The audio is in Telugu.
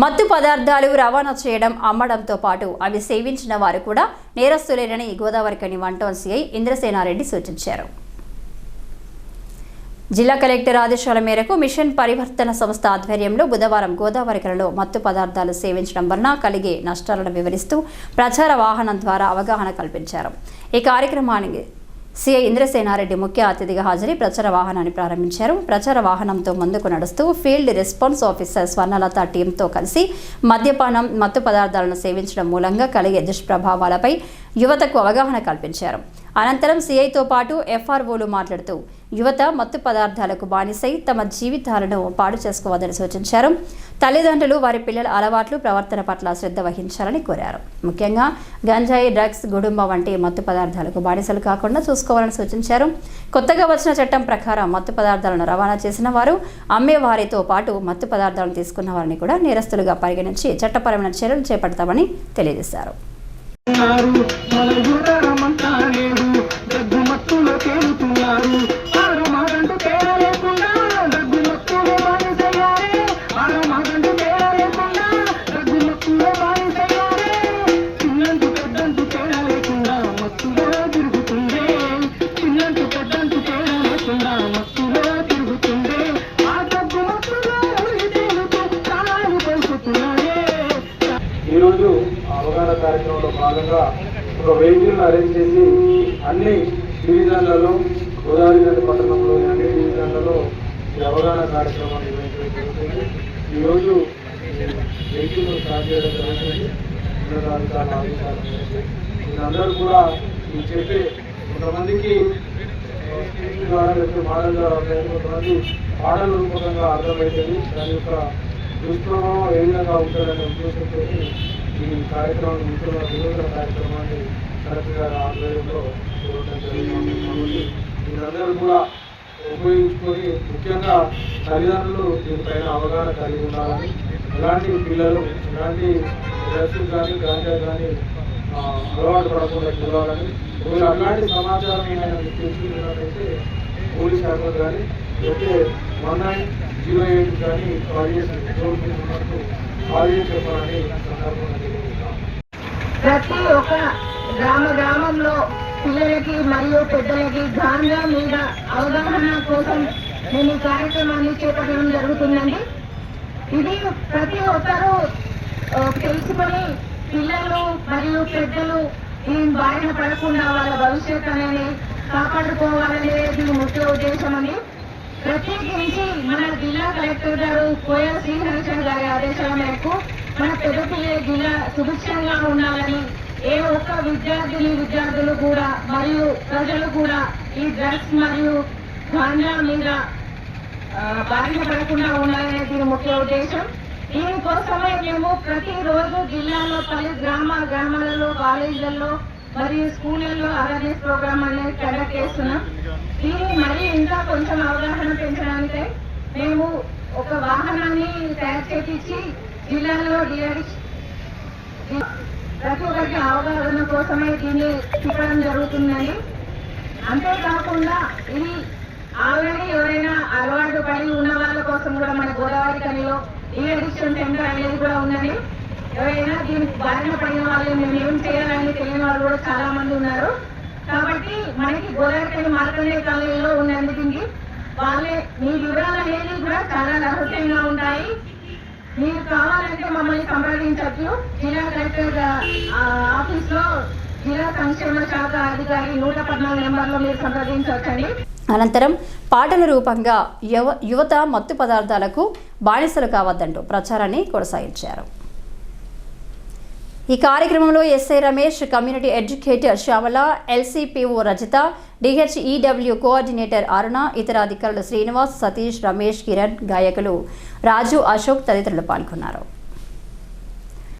మత్తు పదార్థాలు రవాణా చేయడం అమ్మడంతో పాటు అవి సేవించిన వారు కూడా నేరస్తులేనని గోదావరికని వన్ టౌన్ సిఐ ఇంద్రసేనారెడ్డి సూచించారు. జిల్లా కలెక్టర్ ఆదేశాల మేరకు మిషన్ పరివర్తన సంస్థ ఆధ్వర్యంలో బుధవారం గోదావరికలలో మత్తు పదార్థాలు సేవించడం వలన కలిగే నష్టాలను వివరిస్తూ ప్రచార వాహనం ద్వారా అవగాహన కల్పించారు. ఈ కార్యక్రమానికి సీఐ ఇంద్రసేనారెడ్డి ముఖ్య అతిథిగా హాజరై ప్రచార వాహనాన్ని ప్రారంభించారు. ప్రచార వాహనంతో ముందుకు నడుస్తూ ఫీల్డ్ రెస్పాన్స్ ఆఫీసర్ స్వర్ణలత టీంతో కలిసి మద్యపానం మత్తు పదార్థాలను సేవించడం మూలంగా కలిగే దుష్ప్రభావాలపై యువతకు అవగాహన కల్పించారు. అనంతరం సీఐతో పాటు ఎఫ్ఆర్ఓలు మాట్లాడుతూ యువత మత్తు పదార్థాలకు బానిసై తమ జీవితాలను పాడు చేసుకోవద్దని సూచించారు. తల్లిదండ్రులు వారి పిల్లల అలవాట్లు ప్రవర్తన పట్ల శ్రద్ధ వహించాలని కోరారు. ముఖ్యంగా గంజాయి డ్రగ్స్ గుడుంబ వంటి మత్తు పదార్థాలకు బానిసలు కాకుండా చూసుకోవాలని సూచించారు. కొత్తగా వచ్చిన చట్టం ప్రకారం మత్తు పదార్థాలను రవాణా చేసిన వారు అమ్మే వారితో పాటు మత్తు పదార్థాలను తీసుకున్న వారిని కూడా నేరస్తులుగా పరిగణించి చట్టపరమైన చర్యలు చేపడతామని తెలియజేశారు. తేలుతున్నారు ఆరు తేడా లేకుండా దగ్గు మత్తులో బానిసయ్యారే ఆరు తేడా లేకుండా దగ్గు మత్తులో బానిసయ్యారే చిన్నంటూ పెద్దంటూ తేడా లేకుండా మత్తులో తిరుగుతుండే. చిన్నంటూ పెద్దంటూ తేడా లేకుండా మత్తులో తిరుగుతుండే. ఆ దగ్గు మత్తులో తేలుతూ ఈరోజు అవగాహన కార్యక్రమంలో భాగంగా ఒక వెహికల్ అరేంజ్ చేసి అన్ని డివిజన్లలో గోదావరి నది పట్టణంలోని అన్ని డివిజన్లలో ఈ అవగాహన కార్యక్రమం నిర్వహించడం జరుగుతుంది ఈరోజు వ్యక్తులు స్టార్ట్ చేయడం జరుగుతుంది ఉన్నతాధికారుల ఆదేశాల వీళ్ళందరూ కూడా ఈ చెప్పే కొంతమందికి స్పీచ్ ద్వారా లేకపోతే మాటల ద్వారా కొంతమంది పాటల రూపకంగా అర్థమవుతుంది దాని యొక్క దుష్ప్రభావం ఏ విధంగా ఉంటుందనే ఉద్దేశంతో ఈ కార్యక్రమం ముఖ్యంగా వినూతన కార్యక్రమాన్ని కలెక్టర్ గారి ఆధ్వర్యంలో చూడటం జరిగింది. ప్రజలు కూడా ఉపయోగించుకొని ముఖ్యంగా తల్లిదండ్రులు దీనిపైన అవగాహన కలిగి ఉండాలని ఇలాంటి పిల్లలు ఇలాంటి డ్రగ్స్ కానీ గాంజా కానీ అలవాటు పడకుండా చూడాలని ఒకవేళ అలాంటి సమాచారం ఏమైనా మీకు తెలుసుకున్నట్లయితే పోలీస్ శాఖలు కానీ లేకపోతే వన్ నైన్ జీరో ఎయిట్ కానీ కాల్ చేసి టోల్ ఫ్రీ కాల్ చేసి చెప్పాలని సందర్భంగా ప్రతి ఒక్క గ్రామ గ్రామంలో పిల్లలకి మరియు పెద్దలకి గాంజా మీద అవగాహన కోసం నేను ఈ కార్యక్రమాన్ని చేపట్టడం జరుగుతుందండి. ఇది ప్రతి ఒక్కరూ తెలుసుకొని పిల్లలు మరియు పెద్దలు ఈ బారిన పడకుండా వాళ్ళ భవిష్యత్ అనేది కాపాడుకోవాలనేది ముఖ్య ఉద్దేశం అండి. ప్రత్యేకించి మన జిల్లా కలెక్టర్ గారు కోయ శ్రీహరిచంద్ర గారి ఆదేశాల మేరకు మన పెద్దపల్లి జిల్లా సుభిక్షంగా ఉండాలని ఏ ఒక్క విద్యార్థిని విద్యార్థులు కూడా మరియు ప్రజలు కూడా ఈ డ్రగ్స్ మరియు గాంజా మీద ఆ, పడకుండా ఉండాలనే దీని ముఖ్య ఉద్దేశం. దీనికోసమే మేము ప్రతిరోజు జిల్లాలో పలు గ్రామ గ్రామాలలో కాలేజీలలో మరియు స్కూళ్ళల్లో అవేర్నెస్ ప్రోగ్రామ్ అనేది కండక్ట్ చేస్తున్నాం. దీన్ని మరీ ఇంకా కొంచెం అవగాహన పెంచడానికై మేము ఒక వాహనాన్ని తయారు చేపించి జిల్లాలో డిఆర్ఎస్ ప్రతి ఒక్కరికి అవగాహన కోసమే దీన్ని తిప్పడం జరుగుతుందండి. అంతేకాకుండా ఇది ఆల్రెడీ ఎవరైనా అలవాటు పడి ఉన్న వాళ్ళ కోసం కూడా మన గోదావరి కనిలో ఈ అడిక్షన్ సెంటర్ అనేది కూడా ఉందండి. ఎవరైనా దీనికి బారిన పడిన వాళ్ళు మేము ఏం చేయాలని తెలియని వాళ్ళు కూడా చాలా మంది ఉన్నారు. కాబట్టి మనకి గోదావరి కని మార్కండే కాలేజీలో ఉన్నందుకు వాళ్ళే మీ వివరాలు అనేది కూడా చాలా రహస్యంగా ఉంటాయి. మీరు కావాలంటే మమ్మల్ని సంప్రదించవచ్చు జిల్లా కలెక్టర్ గా- ఆఫీస్లో జిల్లా సంక్షేమ శాఖ అధికారి నూట పద్నాలుగు నెంబర్లో మీరు సంప్రదించవచ్చండి. అనంతరం పాటల రూపంగా యువ యువత మత్తు పదార్థాలకు బానిసలు కావద్దంటూ ప్రచారాన్ని కొనసాగించారు. ఈ కార్యక్రమంలో SI Ramesh community educator Shyamala LCPO Rajitha DHEW coordinator Aruna ఇతర అధికారులు శ్రీనివాస్ సతీష్ రమేష్ కిరణ్ గాయకులు రాజు అశోక్ తదితరులు పాల్గొన్నారు.